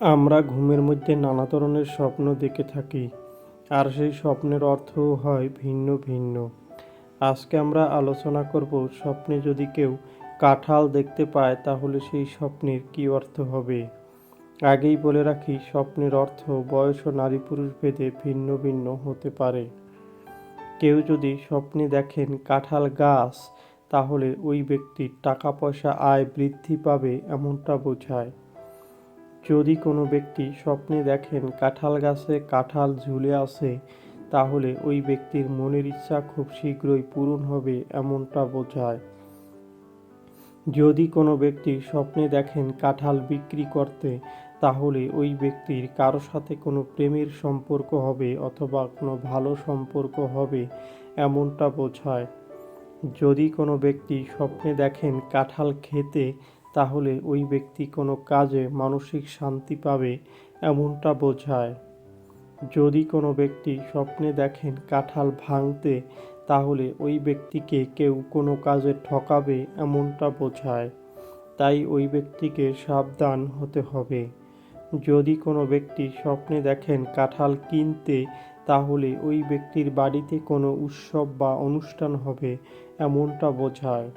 আমরা ঘুমের মধ্যে নানা ধরনের স্বপ্ন দেখে থাকি, আর সেই স্বপ্নের অর্থও হয় ভিন্ন ভিন্ন। আজকে আমরা আলোচনা করব, স্বপ্নে যদি কেউ কাঁঠাল দেখতে পায়, তাহলে সেই স্বপ্নের কী অর্থ হবে? আগেই বলে রাখি, স্বপ্নের অর্থ বয়স ও নারী পুরুষ ভেদে ভিন্ন ভিন্ন হতে পারে। কেউ যদি স্বপ্নে দেখেন কাঁঠাল গাছ, তাহলে ওই ব্যক্তির টাকা পয়সা আয় বৃদ্ধি পাবে এমনটা বোঝায়। যদি কোনো ব্যক্তি স্বপ্নে দেখেন কাঁঠাল গাছে কাঁঠাল ঝুলে আছে, তাহলে ওই ব্যক্তির মনের ইচ্ছা খুব শীঘ্রই পূরণ হবে এমনটা বোঝায়। যদি কোনো ব্যক্তি স্বপ্নে দেখেন কাঁঠাল বিক্রি করতে, তাহলে ওই ব্যক্তির কারও সাথে কোনো প্রেমের সম্পর্ক হবে অথবা কোনো ভালো সম্পর্ক হবে এমনটা বোঝায়। যদি কোনো ব্যক্তি স্বপ্নে দেখেন কাঁঠাল খেতে তাহলে ওই ব্যক্তি কোনো কাজে মানসিক শান্তি পাবে এমনটা বোঝায়। যদি কোনো ব্যক্তি স্বপ্নে দেখেন কাঁঠাল ভাঙতে, তাহলে ওই ব্যক্তিকে কেউ কোনো কাজে ঠকাবে এমনটা বোঝায়। তাই ওই ব্যক্তিকে সাবধান হতে হবে। যদি কোনো ব্যক্তি স্বপ্নে দেখেন কাঁঠাল কিনতে, তাহলে ওই ব্যক্তির বাড়িতে কোনো উৎসব বা অনুষ্ঠান হবে এমনটা বোঝায়।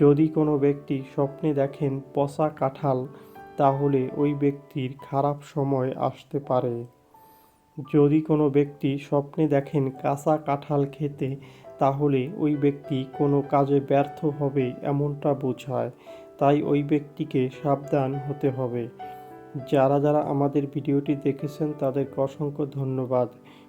যদি কোনো ব্যক্তি স্বপ্নে দেখেন পচা কাঁঠাল, তাহলে ওই ব্যক্তির খারাপ সময় আসতে পারে। যদি কোনো ব্যক্তি স্বপ্নে দেখেন কাঁচা কাঁঠাল খেতে, তাহলে ওই ব্যক্তি কোনো কাজে ব্যর্থ হবে এমনটা বোঝায়। তাই ওই ব্যক্তিকে সাবধান হতে হবে। যারা যারা আমাদের ভিডিওটি দেখেছেন, তাদেরকে অসংখ্য ধন্যবাদ।